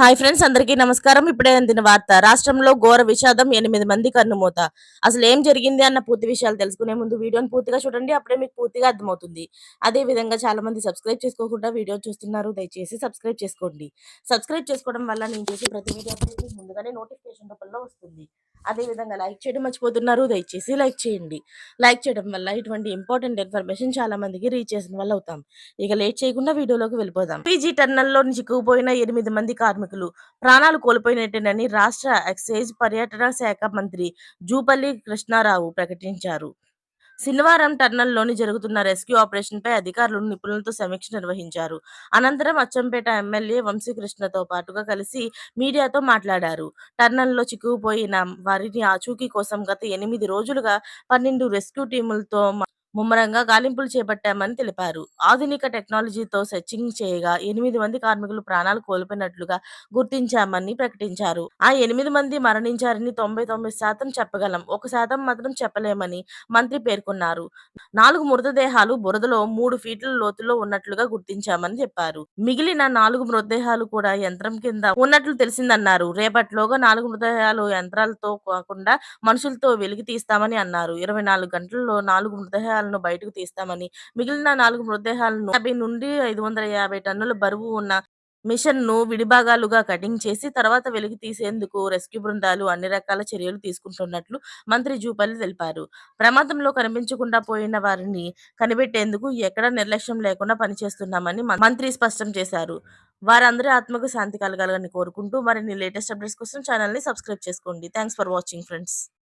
Hi friends అందరికీ నమస్కారం. ఇప్పుడే అందిన వార్త రాష్ట్రంలో ఘోర విషాదం ఎనిమిది మంది కన్నుమూత. అసలు ఏం జరిగింది అన్న పూర్తి విషయాలు తెలుసుకునే ముందు వీడియోని పూర్తిగా చూడండి అప్పుడే మీకు పూర్తిగా అర్థమవుతుంది. అదే విధంగా చాలా మంది సబ్స్క్రైబ్ చేసుకోకుండా వీడియో చూస్తున్నారు దయచేసి సబ్స్క్రైబ్ చేసుకోండి. సబ్స్క్రైబ్ చేసుకోవడం వల్ల నేను చేసే ప్రతి వీడియో ముందుగానే నోటిఫికేషన్ రూపంలో వస్తుంది. అదే విధంగా లైక్ చేయడం మర్చిపోతున్నారు. దయచేసి లైక్ చేయండి. లైక్ చేయడం వల్ల ఇటువంటి ఇంపార్టెంట్ ఇన్ఫర్మేషన్ చాలా మందికి రీచ్ చేసిన వల్ల అవుతాం. ఇక లేట్ చేయకుండా వీడియోలోకి వెళ్ళిపోదాం. పీజీ టర్నల్లో చిక్కుకుపోయిన ఎనిమిది మంది కార్మికులు ప్రాణాలు కోల్పోయినట్టేనని రాష్ట్ర ఎక్సైజ్ పర్యటన శాఖ మంత్రి జూపల్లి కృష్ణారావు ప్రకటించారు. శనివారం టర్నల్లోని జరుగుతున్న రెస్క్యూ ఆపరేషన్పై అధికారులు నిపుణులతో సమీక్ష నిర్వహించారు. అనంతరం అచ్చంపేట ఎమ్మెల్యే వంశీకృష్ణతో పాటుగా కలిసి మీడియాతో మాట్లాడారు. టర్నల్లో చిక్కుకుపోయిన వారిని ఆచూకీ కోసం గత ఎనిమిది రోజులుగా పన్నెండు రెస్క్యూ టీములతో ముమ్మరంగా గాలింపులు చేపట్టామని తెలిపారు. ఆధునిక టెక్నాలజీతో సెర్చింగ్ చేయగా ఎనిమిది మంది కార్మికులు ప్రాణాలు కోల్పోయినట్లుగా గుర్తించామని ప్రకటించారు. ఆ ఎనిమిది మంది మరణించారని తొంభై తొమ్మిది శాతం చెప్పగలం. ఒక శాతం మాత్రం చెప్పలేమని మంత్రి పేర్కొన్నారు. నాలుగు మృతదేహాలు బురదలో మూడు ఫీట్ల లోతులో ఉన్నట్లుగా గుర్తించామని చెప్పారు. మిగిలిన నాలుగు మృతదేహాలు కూడా యంత్రం కింద ఉన్నట్లు తెలిసిందన్నారు. రేపటిలోగా నాలుగు మృతదేహాలు యంత్రాలతో కాకుండా మనుషులతో వెలికి తీస్తామని అన్నారు. ఇరవై నాలుగు గంటల్లో నాలుగు మృతదేహాలను బయటకు తీస్తామని మిగిలిన నాలుగు మృతదేహాలను యాభై నుండి ఐదు వందల యాభై టన్నుల బరువు ఉన్న మిషన్ను విడిభాగాలుగా కటింగ్ చేసి తర్వాత వెలికి తీసేందుకు రెస్క్యూ బృందాలు అన్ని రకాల చర్యలు తీసుకుంటున్నట్లు మంత్రి జూపల్లి తెలిపారు. ప్రమాదంలో కనిపించకుండా పోయిన వారిని కనిపెట్టేందుకు ఎక్కడ నిర్లక్ష్యం లేకుండా పనిచేస్తున్నామని మంత్రి స్పష్టం చేశారు. వారందరి ఆత్మకు శాంతి కలగాలని కోరుకుంటూ మరిన్ని లేటెస్ట్ అప్డేట్స్ కోసం ఛానల్ని సబ్స్క్రైబ్ చేసుకోండి. Thanks for watching friends.